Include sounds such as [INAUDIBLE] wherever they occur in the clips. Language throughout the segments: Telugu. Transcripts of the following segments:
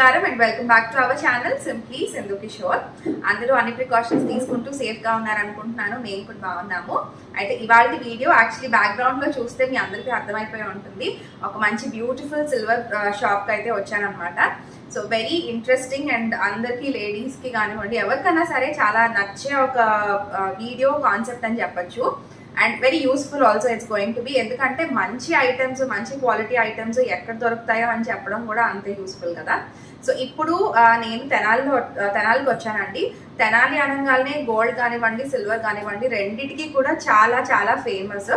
నమస్కారం and welcome back to our channel simply Sindhu Kishore. అందరూ అన్ని ప్రికాషన్స్ తీసుకుంటూ సేఫ్గా ఉన్నారనుకుంటున్నాను. మేము కూడా బాగున్నాము. అయితే ఇవాళ వీడియో యాక్చువల్లీ బ్యాక్గ్రౌండ్లో చూస్తే మీ అందరికీ అర్థమైపోయి ఉంటుంది. ఒక మంచి బ్యూటిఫుల్ సిల్వర్ షాప్కి అయితే వచ్చానమాట సో వెరీ ఇంట్రెస్టింగ్ అండ్ అందరికీ లేడీస్కి కానివ్వండి ఎవరికైనా సరే చాలా నచ్చే ఒక uh, వీడియో కాన్సెప్ట్ అని చెప్పొచ్చు. And very useful also it's going to be. ఎందుకంటే మంచి ఐటమ్స్ మంచి క్వాలిటీ ఐటమ్స్ ఎక్కడ దొరుకుతాయో అని చెప్పడం కూడా అంతే యూస్ఫుల్ కదా. సో ఇప్పుడు నేను తెనాలిలో తెనాలికి వచ్చానండి. తెనాలి అనగానే గోల్డ్ కానివ్వండి సిల్వర్ కానివ్వండి రెండింటికి కూడా చాలా చాలా ఫేమస్.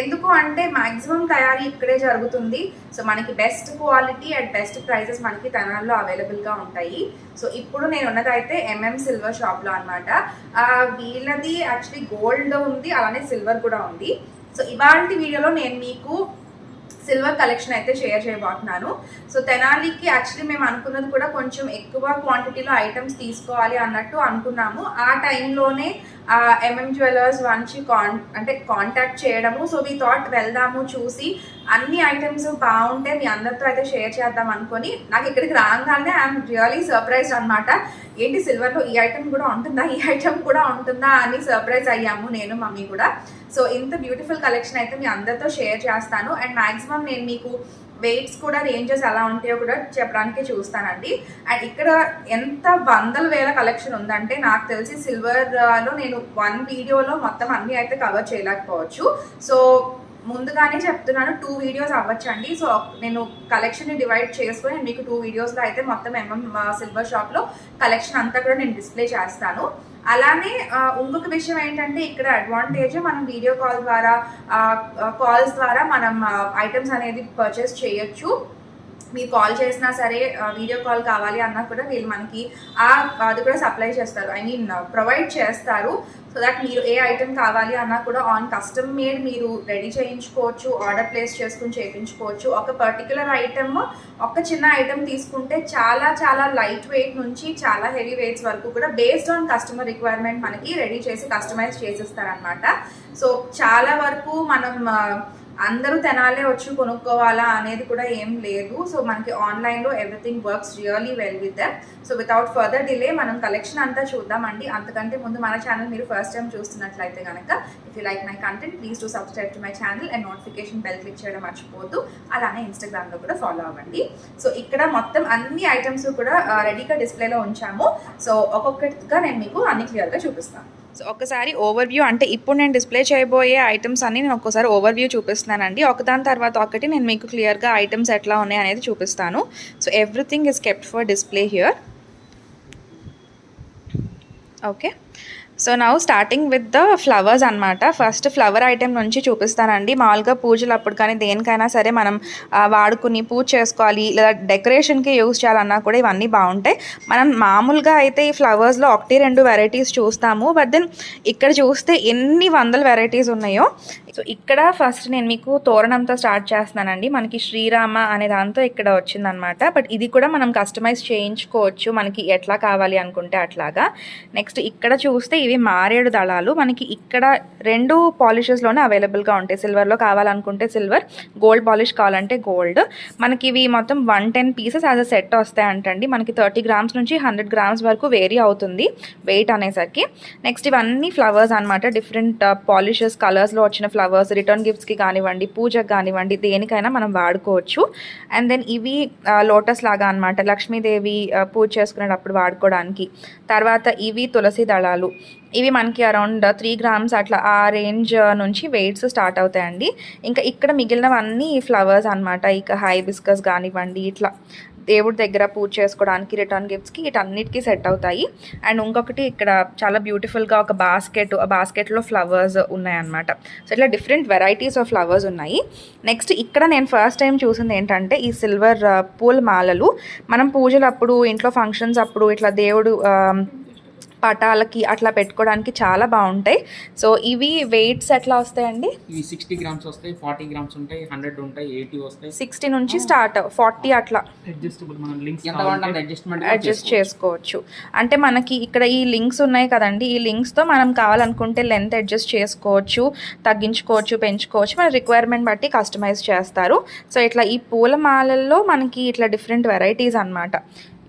ఎందుకు అంటే మాక్సిమం తయారీ ఇక్కడే జరుగుతుంది. సో మనకి best quality and best prices మనకి తెనాల్లో అవైలబుల్గా ఉంటాయి. సో ఇప్పుడు నేను ఉన్నదైతే ఎంఎం సిల్వర్ షాప్లో అనమాట వీళ్ళది యాక్చువల్లీ గోల్డ్ ఉంది అలానే సిల్వర్ కూడా ఉంది. సో ఇవాళ వీడియోలో నేను మీకు సిల్వర్ కలెక్షన్ అయితే షేర్ చేయబోతున్నాను. సో తెనాలికి యాక్చువల్లీ మేము అనుకున్నది కూడా కొంచెం ఎక్కువ క్వాంటిటీలో ఐటమ్స్ తీసుకోవాలి అన్నట్టు అనుకున్నాము. ఆ టైంలోనే ఎంఎం జ్యువెలర్స్ వంచి కాన్ అంటే కాంటాక్ట్ చేయడము. సో వీ థాట్ వెళ్దాము చూసి అన్ని ఐటమ్స్ బాగుంటే మీ అందరితో అయితే షేర్ చేద్దాం అనుకొని నాకు ఇక్కడికి రాగానే ఐఎమ్ రియలీ సర్ప్రైజ్ అనమాట ఏంటి సిల్వర్లో ఈ ఐటమ్ కూడా ఉంటుందా? ఈ ఐటమ్ కూడా ఉంటుందా? అని సర్ప్రైజ్ అయ్యాము నేను మమ్మీ కూడా. సో ఇంత బ్యూటిఫుల్ కలెక్షన్ అయితే మీ అందరితో షేర్ చేస్తాను. అండ్ మాక్సిమం నేను మీకు వెయిట్స్ కూడా రేంజెస్ ఎలా ఉంటాయో కూడా చెప్పడానికి చూస్తానండి. అండ్ ఇక్కడ ఎంత వందల వేల కలెక్షన్ ఉందంటే నాకు తెలిసి సిల్వర్లో నేను వన్ వీడియోలో మొత్తం అన్నీ అయితే కవర్ చేయలేకపోవచ్చు. సో ముందుగానే చెప్తున్నాను టూ వీడియోస్ అవ్వచ్చండి. సో నేను కలెక్షన్ని డివైడ్ చేసుకొని మీకు టూ వీడియోస్లో అయితే మొత్తం ఎంఎం సిల్వర్ షాప్లో కలెక్షన్ అంతా కూడా నేను డిస్ప్లే చేస్తాను. అలానే ఇంకొక విషయం ఏంటంటే ఇక్కడ అడ్వాంటేజ్ మనం వీడియో కాల్ ద్వారా కాల్స్ ద్వారా మనం ఐటమ్స్ అనేది పర్చేస్ చేయొచ్చు. మీరు కాల్ చేసినా సరే వీడియో కాల్ కావాలి అన్నా కూడా వీళ్ళు మనకి ఆ అది కూడా సప్లై చేస్తారు. ఐ మీన్ ప్రొవైడ్ చేస్తారు. సో దట్ మీరు ఏ ఐటెం కావాలి అన్నా కూడా ఆన్ కస్టమ్ మేడ్ మీరు రెడీ చేయించుకోవచ్చు ఆర్డర్ ప్లేస్ చేసుకుని చేయించుకోవచ్చు. ఒక పర్టికులర్ ఐటమ్ ఒక చిన్న ఐటమ్ తీసుకుంటే చాలా చాలా లైట్ వెయిట్ నుంచి చాలా హెవీ వెయిట్స్ వరకు కూడా బేస్డ్ ఆన్ కస్టమర్ రిక్వైర్మెంట్ మనకి రెడీ చేసి కస్టమైజ్ చేసిస్తారనమాట సో చాలా వరకు మనం అందరూ తెనాలే వచ్చి కొనుక్కోవాలా అనేది కూడా ఏం లేదు. సో మనకి ఆన్లైన్లో everything works really well with them so without further delay మనం కలెక్షన్ అంతా చూద్దామండి. అంతకంటే ముందు మన ఛానల్ మీరు ఫస్ట్ టైం చూస్తున్నట్లయితే కనుక if you like my content please to subscribe to my channel and notification bell click చేయడం మర్చిపోద్దు అలానే ఇన్స్టాగ్రామ్లో కూడా ఫాలో అవ్వండి. సో ఇక్కడ మొత్తం అన్ని ఐటమ్స్ కూడా uh, రెడీగా డిస్ప్లేలో ఉంచాము. సో ఒక్కొక్కటిగా నేను మీకు అన్ని క్లియర్గా చూపిస్తాను. సో ఒకసారి ఓవర్వ్యూ అంటే ఇప్పుడు నేను డిస్ప్లే చేయబోయే ఐటమ్స్ అన్ని నేను ఒక్కసారి ఓవర్వ్యూ చూపిస్తున్నానండి. ఒకదాని తర్వాత ఒకటి నేను మీకు క్లియర్గా ఐటమ్స్ ఎట్లా ఉన్నాయి అనేది చూపిస్తాను. So everything is kept for display here okay so now starting with the flowers అనమాట ఫస్ట్ ఫ్లవర్ ఐటెం నుంచి చూపిస్తానండి. మామూలుగా పూజలు అప్పుడు కానీ దేనికైనా సరే మనం వాడుకుని పూజ చేసుకోవాలి లేదా డెకరేషన్కి యూజ్ చేయాలన్నా కూడా ఇవన్నీ బాగుంటాయి. మనం మామూలుగా అయితే ఈ ఫ్లవర్స్లో ఒకటి రెండు వెరైటీస్ చూస్తాము. బట్ దెన్ ఇక్కడ చూస్తే ఎన్ని వందల వెరైటీస్ ఉన్నాయో సో ఇక్కడ ఫస్ట్ నేను మీకు తోరణంతో స్టార్ట్ చేస్తున్నానండి. మనకి శ్రీరామ అనే దాంతో ఇక్కడ వచ్చిందనమాట బట్ ఇది కూడా మనం కస్టమైజ్ చేయించుకోవచ్చు. మనకి ఎట్లా కావాలి అనుకుంటే అట్లాగా. నెక్స్ట్ ఇక్కడ చూస్తే ఇవి మారేడు దళాలు. మనకి ఇక్కడ రెండు పాలిషెస్లోనే అవైలబుల్గా ఉంటాయి. సిల్వర్లో కావాలనుకుంటే సిల్వర్ గోల్డ్ పాలిష్ కావాలంటే గోల్డ్ మనకి ఇవి మొత్తం one ten pieces as a set వస్తాయి అంటండి మనకి థర్టీ గ్రామ్స్ నుంచి హండ్రెడ్ గ్రామ్స్ వరకు వేరీ అవుతుంది వెయిట్ అనేసరికి. నెక్స్ట్ ఇవన్నీ ఫ్లవర్స్ అనమాట డిఫరెంట్ పాలిషెస్ కలర్స్లో వచ్చిన ఫ్లవర్స్ ఫ్లవర్స్ రిటర్న్ గిఫ్ట్స్కి కానివ్వండి పూజకి కానివ్వండి దేనికైనా మనం వాడుకోవచ్చు. అండ్ దెన్ ఇవి లోటస్ లాగా అనమాట లక్ష్మీదేవి పూజ చేసుకునేటప్పుడు వాడుకోవడానికి. తర్వాత ఇవి తులసి దళాలు. ఇవి మనకి అరౌండ్ త్రీ గ్రామ్స్ అట్లా ఆ రేంజ్ నుంచి వెయిట్స్ స్టార్ట్ అవుతాయండి. ఇంకా ఇక్కడ మిగిలినవన్నీ ఫ్లవర్స్ అనమాట ఇక హై బిస్కస్ కానివ్వండి ఇట్లా. దేవుడి దగ్గర పూజ చేసుకోవడానికి రిటర్న్ గిఫ్ట్స్కి వీటన్నిటికీ సెట్ అవుతాయి. అండ్ ఇంకొకటి ఇక్కడ చాలా బ్యూటిఫుల్గా ఒక బాస్కెట్ ఆ బాస్కెట్లో ఫ్లవర్స్ ఉన్నాయన్నమాట. సో ఇట్లా డిఫరెంట్ వెరైటీస్ ఆఫ్ ఫ్లవర్స్ ఉన్నాయి. నెక్స్ట్ ఇక్కడ నేను ఫస్ట్ టైం చూసింది ఏంటంటే ఈ సిల్వర్ uh, పూల మాలలు. మనం పూజలు అప్పుడు ఇంట్లో ఫంక్షన్స్ అప్పుడు ఇట్లా దేవుడు um, పటాలకి అట్లా పెట్టుకోవడానికి చాలా బాగుంటాయి. సో ఇవి వెయిట్స్ ఎట్లా వస్తాయండి? ఇవి సిక్స్టీ గ్రామ్స్ వస్తాయి ఫార్టీ గ్రామ్స్ ఉంటాయి హండ్రెడ్ ఉంటాయి ఎయిటీ వస్తాయి. సిక్స్టీ నుంచి స్టార్ట్ ఫార్టీ అట్లా. అడ్జస్టబుల్ మనం లింక్స్ ఎంత కావాలంటే అడ్జస్ట్మెంట్ అడ్జస్ట్ చేసుకోవచ్చు. అంటే మనకి ఇక్కడ ఈ లింక్స్ ఉన్నాయి కదండి ఈ లింక్స్తో మనం కావాలనుకుంటే లెంత్ అడ్జస్ట్ చేసుకోవచ్చు తగ్గించుకోవచ్చు పెంచుకోవచ్చు. మన రిక్వైర్మెంట్ బట్టి కస్టమైజ్ చేస్తారు. సో ఇట్లా ఈ పూల మాలల్లో మనకి ఇట్లా డిఫరెంట్ వెరైటీస్ అన్నమాట.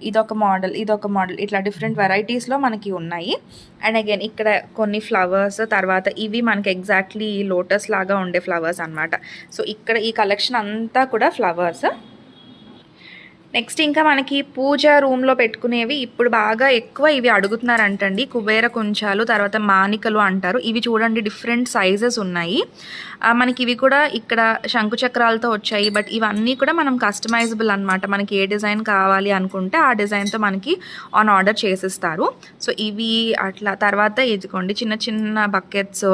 ఇదొక మోడల్ ఇదొక మోడల్ ఇట్లా డిఫరెంట్ వెరైటీస్లో మనకి ఉన్నాయి. అండ్ అగైన్ ఇక్కడ కొన్ని ఫ్లవర్స్ తర్వాత ఇవి మనకి ఎగ్జాక్ట్లీ లోటస్ లాగా ఉండే ఫ్లవర్స్ అన్నమాట. సో ఇక్కడ ఈ కలెక్షన్ అంతా కూడా ఫ్లవర్స్ నెక్స్ట్ ఇంకా మనకి పూజ రూమ్లో పెట్టుకునేవి ఇప్పుడు బాగా ఎక్కువ ఇవి అడుగుతున్నారంటండి. కుబేర కుంచాలు తర్వాత మానికలు అంటారు. ఇవి చూడండి డిఫరెంట్ సైజెస్ ఉన్నాయి. మనకి ఇవి కూడా ఇక్కడ శంకు చక్రాలతో వచ్చాయి. బట్ ఇవన్నీ కూడా మనం కస్టమైజబుల్ అనమాట మనకి ఏ డిజైన్ కావాలి అనుకుంటే ఆ డిజైన్తో మనకి ఆన్ ఆర్డర్ చేసిస్తారు. సో ఇవి అట్లా తర్వాత ఇదికోండి చిన్న చిన్న బకెట్స్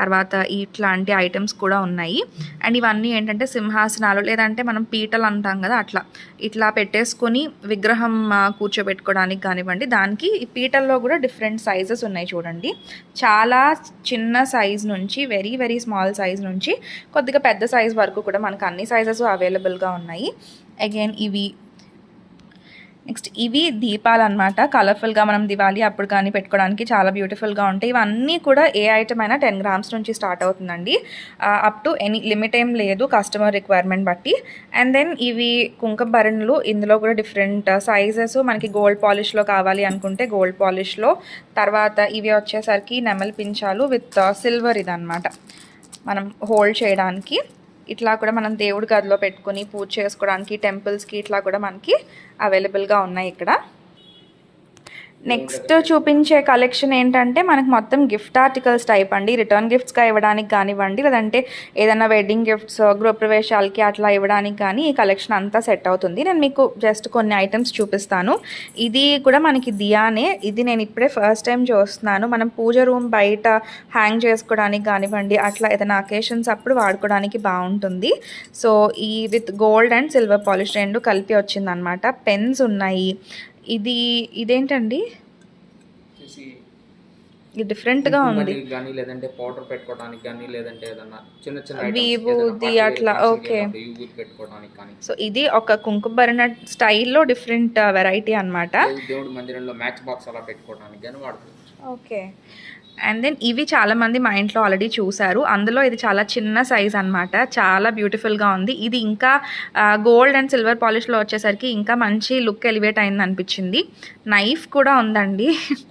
తర్వాత ఇట్లాంటి ఐటమ్స్ కూడా ఉన్నాయి. అండ్ ఇవన్నీ ఏంటంటే సింహాసనాలు లేదంటే మనం పీటలు అంటాం కదా అట్లా. ఇట్లా పెట్టేసుకొని విగ్రహం కూర్చోబెట్టుకోవడానికి కానివ్వండి దానికి ఈ పీటల్లో కూడా డిఫరెంట్ సైజెస్ ఉన్నాయి చూడండి. చాలా చిన్న సైజ్ నుంచి వెరీ వెరీ స్మాల్ సైజ్ నుంచి కొద్దిగా పెద్ద సైజ్ వరకు కూడా మనకు అన్ని సైజెస్ అవైలబుల్గా ఉన్నాయి. అగైన్ ఇవి నెక్స్ట్ ఇవి దీపాలు అనమాట కలర్ఫుల్గా మనం దివాలి అప్పుడు కానీ పెట్టుకోవడానికి చాలా బ్యూటిఫుల్గా ఉంటాయి. ఇవన్నీ కూడా ఏ ఐటమ్ అయినా టెన్ గ్రామ్స్ నుంచి స్టార్ట్ అవుతుందండి. అప్ టు ఎనీ లిమిట్ ఏం లేదు కస్టమర్ రిక్వైర్మెంట్ బట్టి. అండ్ దెన్ ఇవి కుంకుమ భరణులు ఇందులో కూడా డిఫరెంట్ సైజెస్ మనకి గోల్డ్ పాలిష్లో కావాలి అనుకుంటే గోల్డ్ పాలిష్లో తర్వాత ఇవి వచ్చేసరికి నెమలి పించాలు విత్ సిల్వర్ ఇదనమాట మనం హోల్డ్ చేయడానికి. ఇట్లా కూడా మనం దేవుడి గదిలో పెట్టుకొని పూజ చేసుకోవడానికి టెంపుల్స్కి ఇట్లా కూడా మనకి అవైలబుల్గా ఉన్నాయి ఇక్కడ. నెక్స్ట్ చూపించే కలెక్షన్ ఏంటంటే మనకు మొత్తం గిఫ్ట్ ఆర్టికల్స్ టైప్ అండి. రిటర్న్ గిఫ్ట్స్గా ఇవ్వడానికి కానివ్వండి లేదంటే ఏదైనా వెడ్డింగ్ గిఫ్ట్స్ గృహప్రవేశాలకి అట్లా ఇవ్వడానికి కానీ ఈ కలెక్షన్ అంతా సెట్ అవుతుంది. నేను మీకు జస్ట్ కొన్ని ఐటమ్స్ చూపిస్తాను. ఇది కూడా మనకి దియానే. ఇది నేను ఇప్పుడే ఫస్ట్ టైం చూస్తున్నాను. మనం పూజ రూమ్ బయట హ్యాంగ్ చేసుకోవడానికి కానివ్వండి అట్లా ఏదైనా అకేషన్స్ అప్పుడు వాడుకోవడానికి బాగుంటుంది. సో ఈ with gold and silver polish రెండు కలిపి వచ్చిందనమాట పెన్స్ ఉన్నాయి. ఇది ఇదేంటండి? ఇది డిఫరెంట్గా ఉంది. కానీ లేదంటే పౌడర్ పెట్టుకోవడానికి కానీ లేదంటే ఏదన్నా చిన్న చిన్న విభూది అట్లా, party okay. function కి విభూది పెట్టుకోవడానికి కానీ. సో ఇది ఒక కుంకుమభరణ స్టైల్లో డిఫరెంట్ వెరైటీ అన్నమాట. లేదు దేవుడి మందిరంలో మ్యాచ్ బాక్స్ అలా పెట్టుకోవడానికి కానీ వాడుకోవచ్చు. ఓకే. అండ్ దెన్ ఇవి చాలామంది మా ఇంట్లో ఆల్రెడీ చూశారు. అందులో ఇది చాలా చిన్న సైజ్ అనమాట చాలా బ్యూటిఫుల్గా ఉంది. ఇది ఇంకా గోల్డ్ అండ్ సిల్వర్ పాలిష్లో వచ్చేసరికి ఇంకా మంచి లుక్ ఎలివేట్ అయింది అనిపించింది నైఫ్ కూడా ఉందండి. [LAUGHS]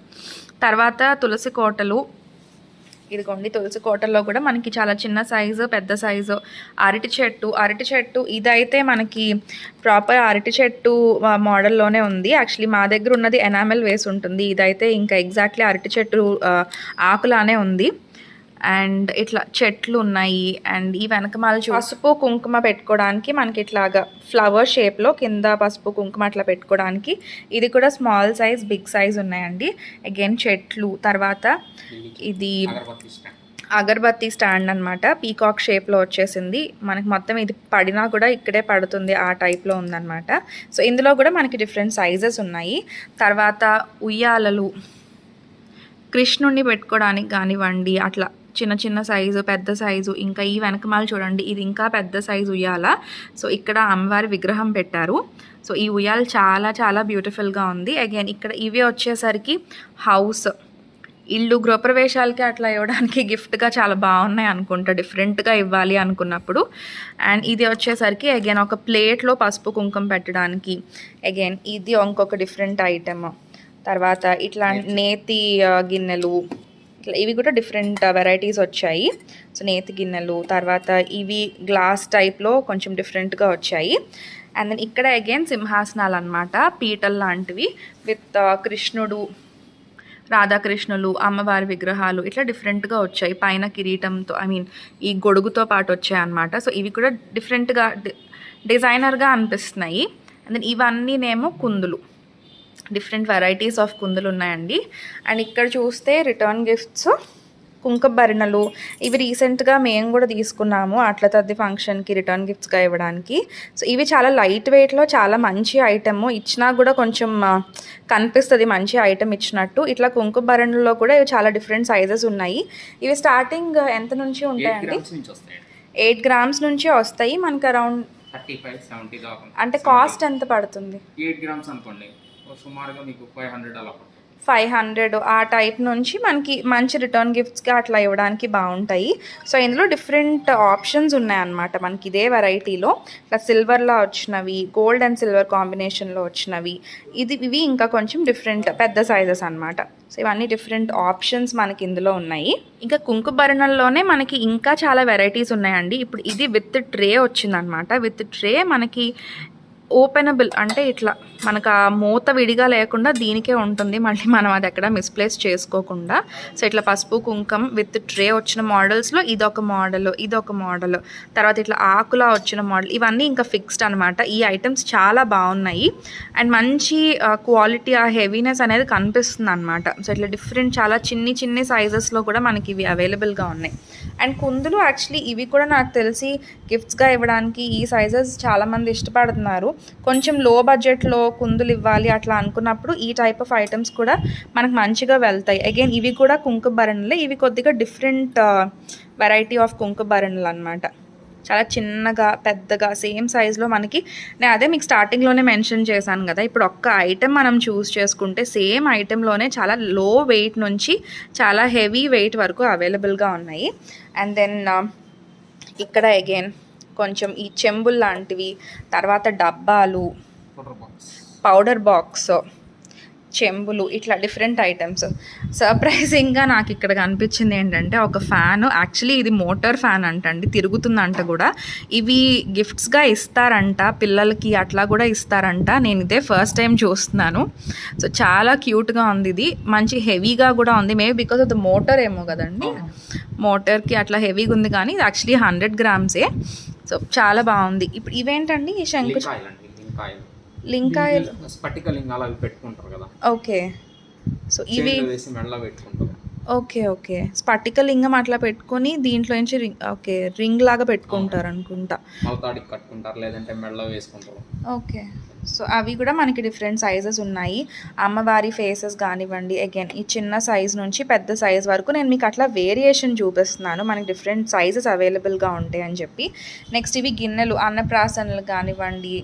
తర్వాత తులసి కోటలు. ఇదిగోండి తులసి కోటల్లో కూడా మనకి చాలా చిన్న సైజు పెద్ద సైజు అరటి చెట్టు. అరటి చెట్టు ఇదైతే మనకి ప్రాపర్ అరటి చెట్టు మోడల్లోనే ఉంది. యాక్చువల్లీ మా దగ్గర ఉన్నది ఎనామెల్ వేసి ఉంటుంది. ఇదైతే ఇంకా ఎగ్జాక్ట్లీ అరటి చెట్టు ఆకులానే ఉంది. అండ్ ఇట్లా చెట్లు ఉన్నాయి అండ్ ఈ వెనకమాల పసుపు కుంకుమ పెట్టుకోవడానికి మనకి ఇట్లాగా ఫ్లవర్ షేప్లో కింద పసుపు కుంకుమ అట్లా పెట్టుకోవడానికి ఇది కూడా స్మాల్ సైజ్ బిగ్ సైజ్ ఉన్నాయండి. అగైన్ చెట్లు తర్వాత ఇది అగరబత్తి స్టాండ్. అగరబత్తి స్టాండ్ అనమాట పీకాక్ షేప్లో వచ్చేసింది. మనకి మొత్తం ఇది పడినా కూడా ఇక్కడే పడుతుంది ఆ టైప్లో ఉందన్నమాట. సో ఇందులో కూడా మనకి డిఫరెంట్ సైజెస్ ఉన్నాయి. తర్వాత ఉయ్యాలలు కృష్ణుడిని పెట్టుకోవడానికి కానివ్వండి అట్లా చిన్న చిన్న సైజు పెద్ద సైజు ఇంకా ఈ వెనకమాల చూడండి ఇది ఇంకా పెద్ద సైజు ఉయ్యాల. సో ఇక్కడ అమ్మవారి విగ్రహం పెట్టారు. సో ఈ ఉయ్యాల చాలా చాలా బ్యూటిఫుల్గా ఉంది. అగైన్ ఇక్కడ ఇవి వచ్చేసరికి హౌస్ ఇల్లు గృహప్రవేశాలకి అట్లా ఇవ్వడానికి [LAUGHS] గిఫ్ట్గా చాలా బాగున్నాయి అనుకుంటా. డిఫరెంట్గా ఇవ్వాలి అనుకున్నప్పుడు. అండ్ ఇది వచ్చేసరికి అగైన్ ఒక ప్లేట్లో పసుపు కుంకుమ పెట్టడానికి. అగైన్ ఇది ఇంకొక డిఫరెంట్ ఐటమ్ తర్వాత ఇట్లా నేతి గిన్నెలు ఇట్లా ఇవి కూడా డిఫరెంట్ వెరైటీస్ వచ్చాయి. సో నేతి గిన్నెలు తర్వాత ఇవి గ్లాస్ టైప్లో కొంచెం డిఫరెంట్గా వచ్చాయి. అండ్ దెన్ ఇక్కడ అగైన్ సింహాసనాలు అనమాట పీటల్ లాంటివి విత్ కృష్ణుడు రాధాకృష్ణులు అమ్మవారి విగ్రహాలు ఇట్లా డిఫరెంట్గా వచ్చాయి. పైన కిరీటంతో ఐ మీన్ ఈ గొడుగుతో పాటు వచ్చాయి అనమాట సో ఇవి కూడా డిఫరెంట్గా డిజైనర్గా అనిపిస్తున్నాయి. అండ్ దెన్ ఇవన్నీనేమో కుందులు. డిఫరెంట్ వెరైటీస్ ఆఫ్ కుందులు ఉన్నాయండి. అండ్ ఇక్కడ చూస్తే రిటర్న్ గిఫ్ట్స్ భరణలు. ఇవి రీసెంట్గా మేము కూడా తీసుకున్నాము అట్ల తద్ది ఫంక్షన్కి రిటర్న్ గిఫ్ట్స్గా ఇవ్వడానికి. సో ఇవి చాలా లైట్ వెయిట్లో చాలా మంచి ఐటమ్ ఇచ్చినా కూడా కొంచెం కనిపిస్తుంది మంచి ఐటమ్ ఇచ్చినట్టు. ఇట్లా భరణలో కూడా ఇవి చాలా డిఫరెంట్ సైజెస్ ఉన్నాయి. ఇవి స్టార్టింగ్ ఎంత నుంచి ఉంటాయండి? ఎయిట్ గ్రామ్స్ నుంచి వస్తాయి. మనకి అరౌండ్ అంటే కాస్ట్ ఎంత పడుతుంది? ఎయిట్ గ్రామ్స్ అనుకోండి. ఓ సుమారుగా మీకు ఫైవ్ హండ్రెడ్ అలా ఫైవ్ హండ్రెడ్ ఆ టైప్ నుంచి మనకి మంచి రిటర్న్ గిఫ్ట్స్కి అట్లా ఇవ్వడానికి బాగుంటాయి. సో ఇందులో డిఫరెంట్ ఆప్షన్స్ ఉన్నాయన్నమాట మనకి ఇదే వెరైటీలో. ఇట్లా సిల్వర్లో వచ్చినవి గోల్డ్ అండ్ సిల్వర్ కాంబినేషన్లో వచ్చినవి. ఇది ఇవి ఇంకా కొంచెం డిఫరెంట్ పెద్ద సైజెస్ అనమాట సో ఇవన్నీ డిఫరెంట్ ఆప్షన్స్ మనకి ఇందులో ఉన్నాయి. ఇంకా కుంకుభరణంలోనే మనకి ఇంకా చాలా వెరైటీస్ ఉన్నాయండి. ఇప్పుడు ఇది విత్ ట్రే వచ్చిందనమాట విత్ ట్రే మనకి ఓపెనబుల్ అంటే ఇట్లా మనకు ఆ మూత విడిగా లేకుండా దీనికే ఉంటుంది. మళ్ళీ మనం అది ఎక్కడ మిస్ప్లేస్ చేసుకోకుండా. సో ఇట్లా పసుపు కుంకం విత్ ట్రే వచ్చిన మోడల్స్లో ఇదొక మోడల్ ఇదొక మోడల్ తర్వాత ఇట్లా ఆకులా వచ్చిన మోడల్ ఇవన్నీ ఇంకా ఫిక్స్డ్ అనమాట ఈ ఐటమ్స్ చాలా బాగున్నాయి. అండ్ మంచి క్వాలిటీ ఆ హెవీనెస్ అనేది కనిపిస్తుంది అనమాట సో ఇట్లా డిఫరెంట్ చాలా చిన్ని చిన్ని సైజెస్లో కూడా మనకి ఇవి అవైలబుల్గా ఉన్నాయి. అండ్ కుందులు యాక్చువల్లీ ఇవి కూడా నాకు తెలిసి గిఫ్ట్స్గా ఇవ్వడానికి ఈ సైజెస్ చాలామంది ఇష్టపడుతున్నారు. కొంచెం లో బడ్జెట్లో కుందులు ఇవ్వాలి అట్లా అనుకున్నప్పుడు ఈ టైప్ ఆఫ్ ఐటమ్స్ కూడా మనకు మంచిగా వెళ్తాయి. అగైన్ ఇవి కూడా కుంకుభరణలే ఇవి కొద్దిగా డిఫరెంట్ వెరైటీ ఆఫ్ కుంకుభరణలు అనమాట చాలా చిన్నగా పెద్దగా సేమ్ సైజులో మనకి నేను అదే మీకు స్టార్టింగ్లోనే మెన్షన్ చేశాను కదా. ఇప్పుడు ఒక్క ఐటెం మనం చూస్ చేసుకుంటే సేమ్ ఐటెంలోనే చాలా లో వెయిట్ నుంచి చాలా హెవీ వెయిట్ వరకు అవైలబుల్గా ఉన్నాయి. అండ్ దెన్ uh, ఇక్కడ అగైన్ కొంచెం ఈ చెంబుల్ లాంటివి తర్వాత డబ్బాలు పౌడర్ బాక్స్ చెంబులు ఇట్లా డిఫరెంట్ ఐటమ్స్ సర్ప్రైజింగ్గా నాకు ఇక్కడ కనిపించింది ఏంటంటే ఒక ఫ్యాన్ యాక్చువల్లీ ఇది మోటార్ ఫ్యాన్ అంటండి. తిరుగుతుందంట కూడా. ఇవి గిఫ్ట్స్గా ఇస్తారంట. పిల్లలకి అట్లా కూడా ఇస్తారంట. నేను ఇదే ఫస్ట్ టైం చూస్తున్నాను. సో చాలా క్యూట్గా ఉంది ఇది. మంచి హెవీగా కూడా ఉంది. Maybe because of the motor ఏమో కదండి. మోటార్కి అట్లా హెవీగా ఉంది కానీ ఇది యాక్చువల్లీ హండ్రెడ్ గ్రామ్సే సో చాలా బాగుంది. ఇప్పుడు ఇవేంటండి ఈ శంకు లింక్ ఆయిల్ అండి లింక్ ఆయిల్ లింక్ ఆయిల్ స్పటిక లింగాలు అవి పెట్టుకుంటారు కదా. ఓకే. సో ఇవి వేసి మెడలో పెట్టుకుంటారు. Okay okay. స్పటిక లింగం అట్లా పెట్టుకొని దీంట్లో నుంచి రింగ్ ఓకే రింగ్ లాగా పెట్టుకుంటారు అనుకుంటా. కట్టుకుంటారు లేదంటే మెడలో వేసుకుంటారు. ఓకే. సో అవి కూడా మనకి డిఫరెంట్ సైజెస్ ఉన్నాయి. అమ్మవారి ఫేసెస్ కానివ్వండి అగైన్ ఈ చిన్న సైజ్ నుంచి పెద్ద సైజ్ వరకు నేను మీకు అట్లా వేరియేషన్ చూపిస్తున్నాను. మనకి డిఫరెంట్ సైజెస్ అవైలబుల్గా ఉంటాయి అని చెప్పి. నెక్స్ట్ ఇవి గిన్నెలు అన్నప్రాసనలు కానివ్వండి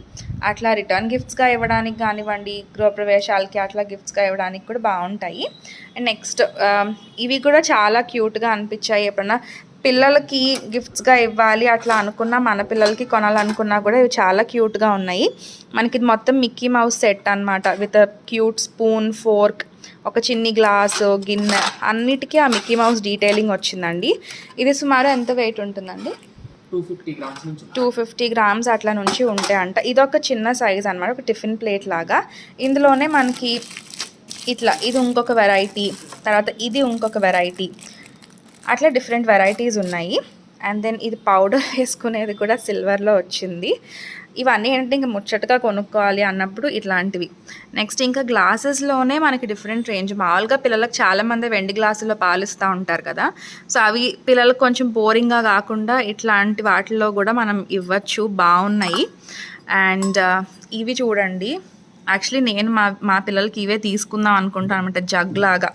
అట్లా రిటర్న్ గిఫ్ట్స్గా ఇవ్వడానికి కానివ్వండి గృహప్రవేశాలకి అట్లా గిఫ్ట్స్గా ఇవ్వడానికి కూడా బాగుంటాయి. అండ్ నెక్స్ట్ ఇవి కూడా చాలా క్యూట్గా అనిపించాయి. ఎప్పుడన్నా పిల్లలకి గిఫ్ట్స్గా ఇవ్వాలి అట్లా అనుకున్నా మన పిల్లలకి కొనాలనుకున్నా కూడా ఇవి చాలా క్యూట్గా ఉన్నాయి. మనకి ఇది మొత్తం మిక్కీ మౌస్ సెట్ అన్నమాట. విత్ క్యూట్ స్పూన్ ఫోర్క్ ఒక చిన్ని గ్లాసు గిన్నె అన్నిటికీ ఆ మిక్కీ మౌస్ డీటెయిలింగ్ వచ్చిందండి. ఇది సుమారు ఎంత వెయిట్ ఉంటుందండి? టూ ఫిఫ్టీ గ్రామ్స్ నుంచి టూ ఫిఫ్టీ గ్రామ్స్ అట్లా నుంచి ఉంటాయి అంట. ఇది ఒక చిన్న సైజ్ అనమాట ఒక టిఫిన్ ప్లేట్ లాగా. ఇందులోనే మనకి ఇట్లా ఇది ఇంకొక వెరైటీ తర్వాత ఇది ఇంకొక వెరైటీ అట్లా డిఫరెంట్ వెరైటీస్ ఉన్నాయి. అండ్ దెన్ ఇది పౌడర్ [LAUGHS] వేసుకునేది కూడా సిల్వర్లో వచ్చింది. ఇవన్నీ ఏంటంటే ఇంకా ముచ్చటగా కొనుక్కోవాలి అన్నప్పుడు ఇట్లాంటివి. నెక్స్ట్ ఇంకా గ్లాసెస్లోనే మనకి డిఫరెంట్ రేంజ్ మామూలుగా పిల్లలకు చాలామంది వెండి గ్లాసుల్లో పాలిస్తూ ఉంటారు కదా. సో అవి పిల్లలకు కొంచెం బోరింగ్గా కాకుండా ఇట్లాంటి వాటిల్లో కూడా మనం ఇవ్వచ్చు. బాగున్నాయి. అండ్ uh, ఇవి చూడండి. యాక్చువల్లీ నేను మా మా పిల్లలకి ఇవే తీసుకుందాం అనుకుంటాను అనమాట జగ్ లాగా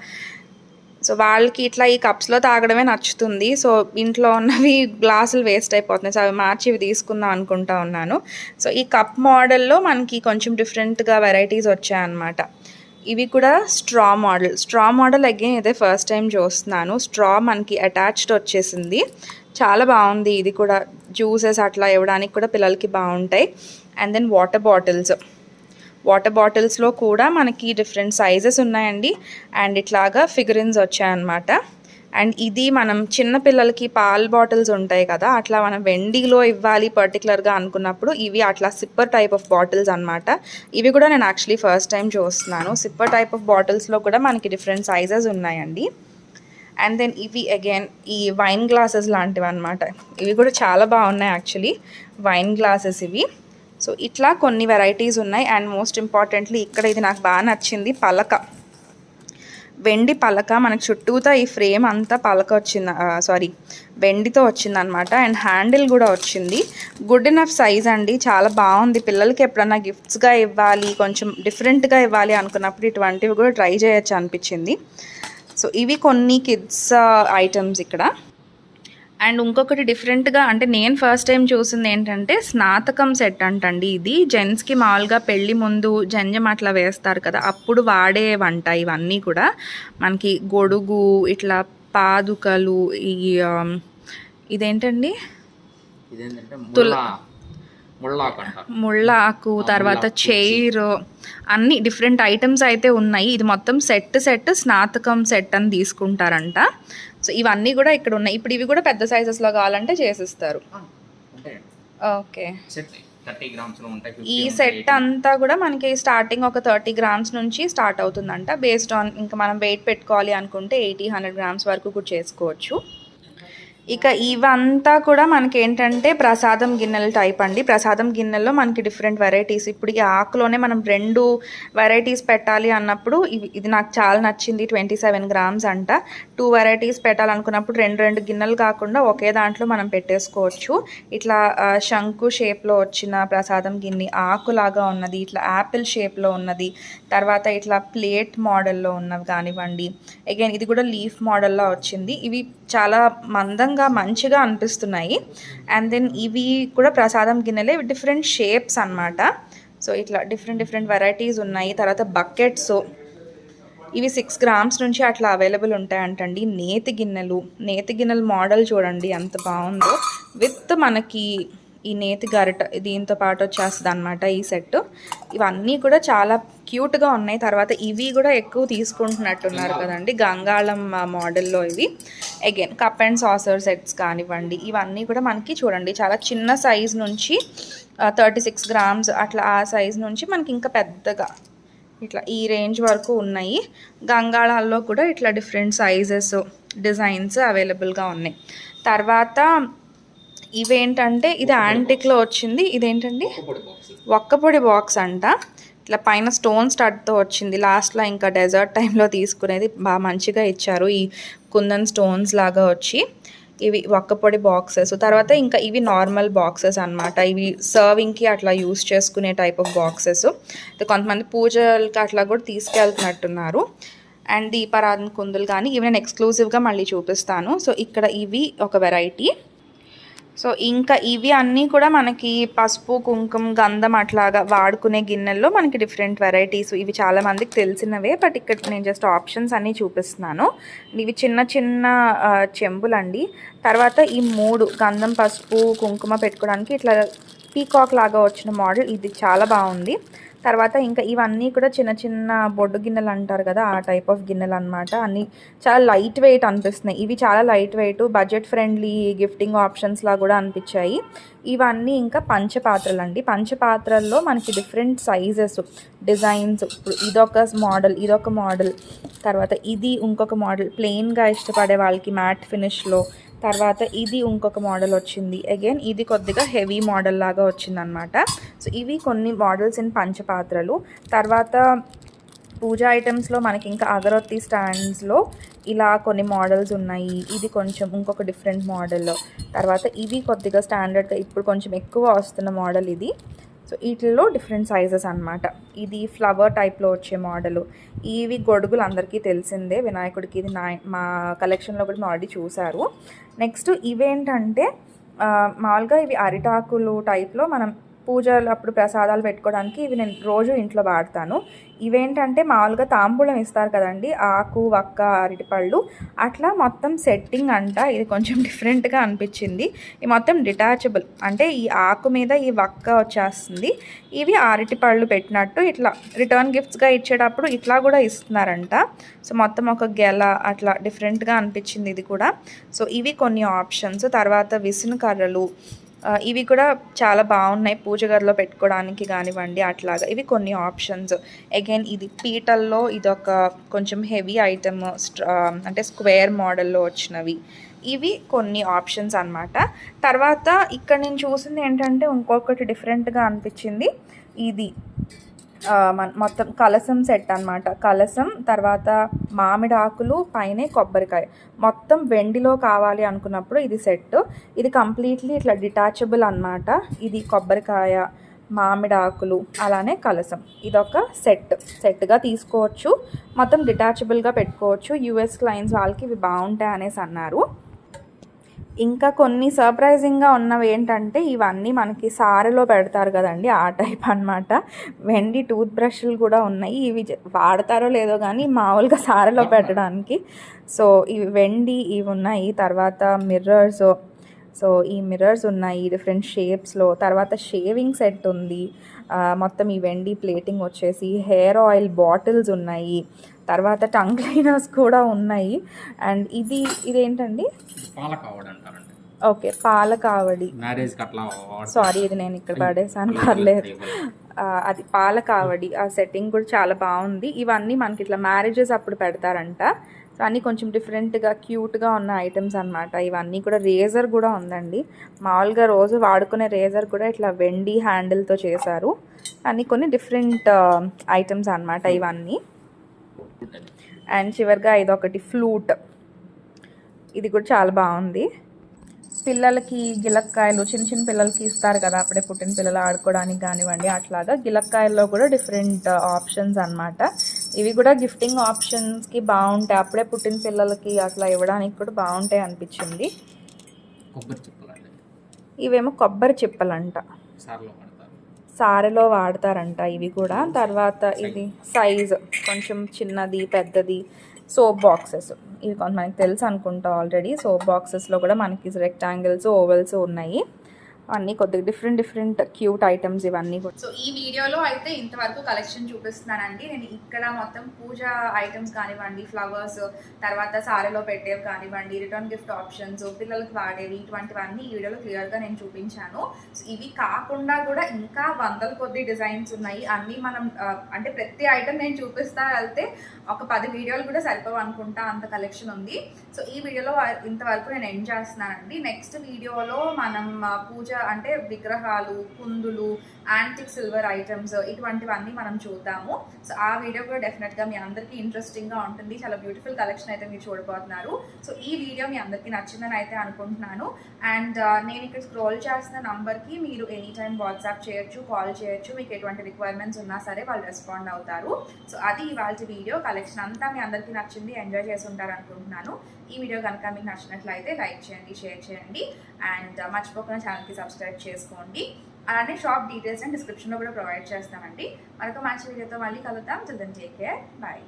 సో వాళ్ళకి ఇట్లా ఈ కప్స్లో తాగడమే నచ్చుతుంది. సో ఇంట్లో ఉన్నవి గ్లాసులు వేస్ట్ అయిపోతున్నాయి. సో అవి మార్చి ఇవి తీసుకుందాం అనుకుంటా ఉన్నాను. సో ఈ కప్ మోడల్లో మనకి కొంచెం డిఫరెంట్గా వెరైటీస్ వచ్చాయన్నమాట. ఇవి కూడా straw model. Straw model again ఇదే ఫస్ట్ టైం చూస్తున్నాను. స్ట్రా మనకి అటాచ్డ్ వచ్చేసింది. చాలా బాగుంది. ఇది కూడా జ్యూసెస్ అట్లా ఇవ్వడానికి కూడా పిల్లలకి బాగుంటాయి. And then water bottles. Water బాటిల్స్లో కూడా మనకి డిఫరెంట్ సైజెస్ ఉన్నాయండి. అండ్ ఇట్లాగా ఫిగరిన్స్ వచ్చాయన్నమాట. అండ్ ఇది మనం చిన్న పిల్లలకి పాల్ బాటిల్స్ ఉంటాయి కదా అట్లా మనం వెండిలో ఇవ్వాలి పర్టికులర్గా అనుకున్నప్పుడు ఇవి అట్లా సిప్పర్ టైప్ ఆఫ్ బాటిల్స్ అన్నమాట. ఇవి కూడా నేను యాక్చువల్లీ ఫస్ట్ టైం చూస్తున్నాను. సిప్పర్ టైప్ ఆఫ్ బాటిల్స్లో కూడా మనకి డిఫరెంట్ సైజెస్ ఉన్నాయండి. అండ్ దెన్ ఇవి అగైన్ ఈ వైన్ గ్లాసెస్ లాంటివి అనమాట ఇవి కూడా చాలా బాగున్నాయి యాక్చువల్లీ వైన్ గ్లాసెస్ ఇవి. సో ఇట్లా కొన్ని వెరైటీస్ ఉన్నాయి అండ్ మోస్ట్ ఇంపార్టెంట్లీ ఇక్కడ ఇది నాకు బాగా నచ్చింది పలక. వెండి పలక మనకు చుట్టూతా ఈ ఫ్రేమ్ అంతా పలక వచ్చింది సారీ వెండితో వచ్చింది అనమాట అండ్ హ్యాండిల్ కూడా వచ్చింది. గుడ్ ఇనఫ్ సైజ్ అండి. చాలా బాగుంది. పిల్లలకి ఎప్పుడన్నా గిఫ్ట్స్గా ఇవ్వాలి కొంచెం డిఫరెంట్గా ఇవ్వాలి అనుకున్నప్పుడు ఇటువంటివి కూడా ట్రై చేయొచ్చు అనిపించింది. సో ఇవి కొన్ని కిడ్స్ ఐటమ్స్ ఇక్కడ. అండ్ ఇంకొకటి డిఫరెంట్గా అంటే నేను ఫస్ట్ టైం చూసింది ఏంటంటే స్నాతకం సెట్ అంటండి ఇది. జెంట్స్కి మామూలుగా పెళ్ళి ముందు జంజం అట్లా వేస్తారు కదా అప్పుడు వాడే వంట ఇవన్నీ కూడా. మనకి గొడుగు ఇట్లా పాదుకలు ఈ ఇదేంటండి? తుల- ముళ్ళ ముళ్ళాకు తర్వాత చైర్ అన్ని డిఫరెంట్ ఐటమ్స్ అయితే ఉన్నాయి. ఇది మొత్తం సెట్ సెట్ స్నాతకం సెట్ అని తీసుకుంటారంట. సో ఇవన్నీ కూడా ఇక్కడ ఉన్నాయి. ఇప్పుడు ఇవి కూడా పెద్ద సైజెస్లో కావాలంటే చేసిస్తారు. ఓకే. ఈ 50 సెట్ అంతా కూడా మనకి స్టార్టింగ్ ఒక థర్టీ గ్రామ్స్ నుంచి స్టార్ట్ అవుతుందంట. బేస్డ్ ఆన్ ఇంకా మనం వెయిట్ పెట్టుకోవాలి అనుకుంటే ఎయిటీ హండ్రెడ్ గ్రామ్స్ వరకు కూడా చేసుకోవచ్చు. ఇక ఇవంతా కూడా మనకి ఏంటంటే ప్రసాదం గిన్నెల టైప్ అండి. ప్రసాదం గిన్నెల్లో మనకి డిఫరెంట్ వెరైటీస్ ఇప్పుడు ఈ ఆకులోనే మనం రెండు వెరైటీస్ పెట్టాలి అన్నప్పుడు ఇది నాకు చాలా నచ్చింది ట్వంటీ సెవెన్ గ్రామ్స్ అంట. టూ వెరైటీస్ పెట్టాలనుకున్నప్పుడు రెండు రెండు గిన్నెలు కాకుండా ఒకే దాంట్లో మనం పెట్టేసుకోవచ్చు. ఇట్లా శంకు షేప్లో వచ్చిన ప్రసాదం గిన్నె ఆకులాగా ఉన్నది ఇట్లా యాపిల్ షేప్లో ఉన్నది తర్వాత ఇట్లా ప్లేట్ మోడల్లో ఉన్నవి కానివ్వండి. అగైన్ ఇది కూడా లీఫ్ మోడల్లో వచ్చింది. ఇవి చాలా మందంగా మంచిగా అనిపిస్తున్నాయి. అండ్ దెన్ ఇవి కూడా ప్రసాదం గిన్నెలే డిఫరెంట్ షేప్స్ అన్నమాట. సో ఇట్లా డిఫరెంట్ డిఫరెంట్ వెరైటీస్ ఉన్నాయి. తర్వాత బకెట్స్ ఇవి సిక్స్ గ్రామ్స్ నుంచి అట్లా అవైలబుల్ ఉంటాయంటండి. నేతి గిన్నెలు. నేతి గిన్నెల మోడల్ చూడండి ఎంత బాగుందో. విత్ మనకి ఈ నేతి గరిట దీంతో పాటు వచ్చేస్తుంది అనమాట ఈ సెట్. ఇవన్నీ కూడా చాలా క్యూట్గా ఉన్నాయి. తర్వాత ఇవి కూడా ఎక్కువ తీసుకుంటున్నట్టున్నారు కదండి. గంగాళం మోడల్లో ఇవి. Again cup and saucer sets కానివ్వండి ఇవన్నీ కూడా మనకి చూడండి. చాలా చిన్న సైజ్ నుంచి థర్టీ సిక్స్ గ్రామ్స్ అట్లా ఆ సైజ్ నుంచి మనకి ఇంకా పెద్దగా ఇట్లా ఈ రేంజ్ వరకు ఉన్నాయి. గంగాళాల్లో కూడా ఇట్లా డిఫరెంట్ సైజెస్ డిజైన్స్ అవైలబుల్గా ఉన్నాయి. తర్వాత ఇవేంటంటే ఇది యాంటిక్లో వచ్చింది. ఇదేంటండి? ఒక్కపొడి బాక్స్ అంట. ఇట్లా పైన స్టోన్ స్టడ్తో వచ్చింది. లాస్ట్లో ఇంకా డెజర్ట్ టైంలో తీసుకునేది బాగా మంచిగా ఇచ్చారు. ఈ కుందన్ స్టోన్స్ లాగా వచ్చి ఇవి ఒక్కపొడి బాక్సెస్ తర్వాత ఇంకా ఇవి నార్మల్ బాక్సెస్ అన్నమాట. ఇవి సర్వింగ్కి అట్లా యూస్ చేసుకునే టైప్ ఆఫ్ బాక్సెస్ కొంతమంది పూజలకి అట్లా కూడా తీసుకెళ్తున్నట్టున్నారు. అండ్ దీపారాధన కుందులు కానీ ఇవి నేను ఎక్స్క్లూజివ్గా మళ్ళీ చూపిస్తాను. సో ఇక్కడ ఇవి ఒక వెరైటీ సో ఇంకా ఇవి అన్నీ కూడా మనకి పసుపు కుంకుమ గంధం అట్లాగా వాడుకునే గిన్నెల్లో మనకి డిఫరెంట్ వెరైటీస్ ఇవి చాలా మందికి తెలిసినవే బట్ ఇక్కడ నేను జస్ట్ ఆప్షన్స్ అన్నీ చూపిస్తున్నాను. ఇవి చిన్న చిన్న చెంబులండి. తర్వాత ఈ మూడు గంధం పసుపు కుంకుమ పెట్టుకోవడానికి ఇట్లా పీకాక్ లాగా వచ్చిన మోడల్ ఇది చాలా బాగుంది. తర్వాత ఇంకా ఇవన్నీ కూడా చిన్న చిన్న బొడ్డు గిన్నెలు అంటారు కదా ఆ టైప్ ఆఫ్ గిన్నెలు అనమాట అన్ని చాలా లైట్ వెయిట్ అనిపిస్తున్నాయి. ఇవి చాలా light weight budget friendly gifting options లా కూడా అనిపించాయి. ఇవన్నీ ఇంకా పంచపాత్రలు అండి. పంచపాత్రల్లో మనకి డిఫరెంట్ సైజెస్ డిజైన్స్ ఇప్పుడు ఇదొక మోడల్ ఇదొక మోడల్ తర్వాత ఇది ఇంకొక మోడల్ ప్లెయిన్గా ఇష్టపడే వాళ్ళకి మ్యాట్ ఫినిష్లో తర్వాత ఇది ఇంకొక మోడల్ వచ్చింది. అగైన్ ఇది కొద్దిగా హెవీ మోడల్ లాగా వచ్చిందనమాట సో ఇవి కొన్ని మోడల్స్ ఇన్ పంచపాత్రలు. తర్వాత పూజా ఐటమ్స్లో మనకి ఇంకా అగరొత్తి స్టాండ్స్లో ఇలా కొన్ని మోడల్స్ ఉన్నాయి. ఇది కొంచెం ఇంకొక డిఫరెంట్ మోడల్ తర్వాత ఇవి కొద్దిగా స్టాండర్డ్గా ఇప్పుడు కొంచెం ఎక్కువ వస్తున్న మోడల్ ఇది. సో వీటిల్లో డిఫరెంట్ సైజెస్ అన్నమాట. ఇది ఫ్లవర్ టైప్లో వచ్చే మోడల్ ఇవి గొడుగులు అందరికీ తెలిసిందే. వినాయకుడికి ఇది నా మా కలెక్షన్లో కూడా ఆల్రెడీ చూసారు నెక్స్ట్ ఇవేంటంటే మామూలుగా ఇవి అరిటాకులు టైప్లో మనం పూజలు అప్పుడు ప్రసాదాలు పెట్టుకోవడానికి ఇవి నేను రోజు ఇంట్లో వాడతాను. ఇవేంటంటే మామూలుగా తాంబూలం ఇస్తారు కదండి ఆకు వక్క అరటిపళ్ళు. అట్లా మొత్తం సెట్టింగ్ అంట ఇది కొంచెం [LAUGHS] డిఫరెంట్గా అనిపించింది. ఇది మొత్తం డిటాచబుల్. అంటే ఈ ఆకు మీద ఈ వక్క వచ్చేస్తుంది. ఇవి అరటిపళ్ళు పెట్టినట్టు ఇట్లా రిటర్న్ గిఫ్ట్స్గా ఇచ్చేటప్పుడు ఇట్లా కూడా ఇస్తున్నారంట. సో మొత్తం ఒక గెల అట్లా డిఫరెంట్గా అనిపించింది ఇది కూడా. సో ఇవి కొన్ని ఆప్షన్స్. తర్వాత విసిన కర్రలు ఇవి కూడా చాలా బాగున్నాయి. పూజ గదిలో పెట్టుకోవడానికి కానివ్వండి అట్లాగా. ఇవి కొన్ని ఆప్షన్స్ అగైన్ ఇది పీటల్లో ఇదొక కొంచెం హెవీ ఐటమ్ అంటే స్క్వేర్ మోడల్లో వచ్చినవి. ఇవి కొన్ని ఆప్షన్స్ అనమాట తర్వాత ఇక్కడ నేను చూసింది ఏంటంటే ఇంకొకటి డిఫరెంట్గా అనిపించింది. ఇది మొత్తం కలసం సెట్ అన్నమాట. కలసం తర్వాత మామిడి ఆకులు పైనే కొబ్బరికాయ. మొత్తం వెండిలో కావాలి అనుకున్నప్పుడు ఇది సెట్. ఇది కంప్లీట్లీ ఇట్లా డిటాచబుల్ అన్నమాట. ఇది కొబ్బరికాయ మామిడి ఆకులు అలానే కలసం. ఇదొక సెట్. సెట్గా తీసుకోవచ్చు. మొత్తం డిటాచబుల్గా పెట్టుకోవచ్చు. యూఎస్ క్లయింట్స్ వాళ్ళకి ఇవి బాగుంటాయి అనేసి అన్నారు. ఇంకా కొన్ని సర్ప్రైజింగ్గా ఉన్నవి ఏంటంటే ఇవన్నీ మనకి సారెలో పెడతారు కదండి ఆ టైప్ అన్నమాట. వెండి టూత్ బ్రష్లు కూడా ఉన్నాయి. ఇవి వాడతారో లేదో కానీ మామూలుగా సారెలో పెట్టడానికి. సో ఇవి వెండి ఇవి ఉన్నాయి తర్వాత మిర్రర్స్. సో ఈ మిర్రర్స్ ఉన్నాయి డిఫరెంట్ షేప్స్లో. తర్వాత షేవింగ్ సెట్ ఉంది. మొత్తం ఈ వెండి ప్లేటింగ్ వచ్చేసి హెయిర్ ఆయిల్ బాటిల్స్ ఉన్నాయి. తర్వాత టంగ్ క్లీనర్స్ కూడా ఉన్నాయి. అండ్ ఇది ఇదేంటండి? పాల కావడం ఓకే పాల కావడి అట్లా. సారీ ఇది నేను ఇక్కడ పడేసాను పర్లేదు. అది పాల కావడి ఆ సెట్టింగ్ కూడా చాలా బాగుంది. ఇవన్నీ మనకి ఇట్లా మ్యారేజెస్ అప్పుడు పెడతారంట. సో అన్నీ కొంచెం డిఫరెంట్గా క్యూట్గా ఉన్న ఐటమ్స్ అన్నమాట. ఇవన్నీ కూడా రేజర్ కూడా ఉందండి. మామూలుగా రోజు వాడుకునే రేజర్ కూడా ఇట్లా వెండి హ్యాండిల్తో చేశారు. అన్నీ కొన్ని డిఫరెంట్ ఐటమ్స్ అన్నమాట ఇవన్నీ. అండ్ చివరిగా ఇదొకటి ఫ్లూట్ ఇది కూడా చాలా బాగుంది. పిల్లలకి గిలక్కాయలు చిన్న చిన్న పిల్లలకి ఇస్తారు కదా అప్పుడే పుట్టిన పిల్లలు ఆడుకోవడానికి కానివ్వండి అట్లాగా గిలక్కాయల్లో కూడా డిఫరెంట్ ఆప్షన్స్ అన్నమాట. ఇవి కూడా గిఫ్టింగ్ ఆప్షన్స్కి బాగుంటాయి. అప్పుడే పుట్టిన పిల్లలకి అట్లా ఇవ్వడానికి కూడా బాగుంటాయి అనిపించింది. ఇవేమో కొబ్బరి చిప్పలంట. సారెలో వాడతారంట ఇవి కూడా. తర్వాత ఇది సైజ్ కొంచెం చిన్నది పెద్దది సోప్ బాక్సెస్. ఇవి కొంత మనకి తెలుసు అనుకుంటా ఆల్రెడీ సోప్ బాక్సెస్లో కూడా మనకి రెక్టాంగిల్స్ ఓవెల్స్ ఉన్నాయి. అన్నీ కొద్దిగా డిఫరెంట్ డిఫరెంట్ క్యూట్ ఐటమ్స్ ఇవన్నీ కూడా. సో ఈ వీడియోలో అయితే ఇంతవరకు కలెక్షన్ చూపిస్తున్నానండి. నేను ఇక్కడ మొత్తం పూజ ఐటమ్స్ కానివ్వండి ఫ్లవర్స్ తర్వాత సారీలో పెట్టేవి కానివ్వండి రిటర్న్ గిఫ్ట్ ఆప్షన్స్ పిల్లలకి వాడేవి ఇటువంటివన్నీ ఈ వీడియోలో క్లియర్గా నేను చూపించాను. సో ఇవి కాకుండా కూడా ఇంకా వందల కొద్ది డిజైన్స్ ఉన్నాయి. అన్నీ మనం అంటే ప్రతి ఐటమ్ నేను చూపిస్తా వెళ్తే ఒక పది వీడియోలు కూడా సరిపోవు అనుకుంటా అంత కలెక్షన్ ఉంది. సో ఈ వీడియోలో ఇంతవరకు నేను ఎండ్ చేస్తున్నానండి. నెక్స్ట్ వీడియోలో మనం పూజ అంటే విగ్రహాలు కుందులు యాంటిక్ సిల్వర్ ఐటమ్స్ ఇటువంటివన్నీ మనం చూద్దాము. సో ఆ వీడియో కూడా డెఫినెట్గా మీ అందరికీ ఇంట్రెస్టింగ్గా ఉంటుంది. చాలా బ్యూటిఫుల్ కలెక్షన్ అయితే మీరు చూడబోతున్నారు. సో ఈ వీడియో మీ అందరికీ నచ్చిందని అయితే అనుకుంటున్నాను. అండ్ నేను ఇక్కడ స్క్రోల్ చేస్తున్న నంబర్కి మీరు ఎనీ టైం వాట్సాప్ చేయొచ్చు కాల్ చేయొచ్చు. మీకు ఎటువంటి రిక్వైర్మెంట్స్ ఉన్నా సరే వాళ్ళు రెస్పాండ్ అవుతారు. సో అది ఇవాళ వీడియో. కలెక్షన్ అంతా మీ అందరికీ నచ్చింది ఎంజాయ్ చేసి ఉంటారు అనుకుంటున్నాను ఈ వీడియో కనుక మీకు నచ్చినట్లయితే లైక్ చేయండి షేర్ చేయండి అండ్ మర్చిపోకుండా ఛానల్కి సబ్స్క్రైబ్ చేసుకోండి. అలానే షాప్ డీటెయిల్స్ అండ్ డిస్క్రిప్షన్లో కూడా ప్రొవైడ్ చేస్తామండి. మరొక మంచి వీడియోతో మళ్ళీ కలుద్దాం. Children take care bye